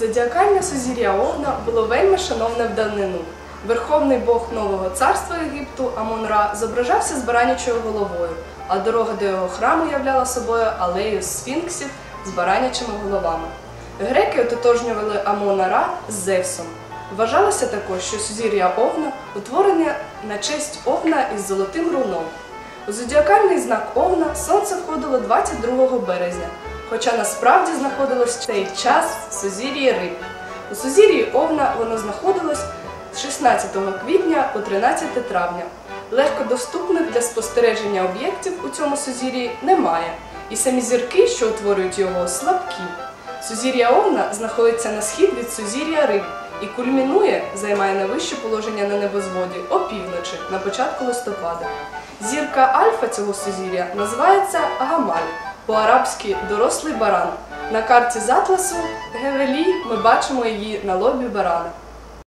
Зодіакальне сузір'я Овна було вельми шановне в давнину. Верховний Бог нового царства Єгипту Амон-Ра зображався з баранячою головою, а дорога до його храму являла собою алею сфінксів з баранячими головами. Греки ототожнювали Амона-Ра з Зевсом. Вважалося також, що сузір'я Овна утворене на честь Овна із золотим руном. У зодіакальний знак Овна сонце входило 22 березня, хоча насправді знаходилось в цей час в сузір'ї Риб. У сузір'ї Овна воно знаходилось з 16 квітня по 13 травня. Легкодоступних для спостереження об'єктів у цьому сузір'ї немає, і самі зірки, що утворюють його, слабкі. Сузір'я Овна знаходиться на схід від сузір'я Риб і кульмінує, займає найвище положення на небозводі опівночі на початку листопада. Зірка Альфа цього сузір'я називається Гамаль, по-арабськи дорослий баран. На карті з атласу Гевелі ми бачимо її на лобі барана.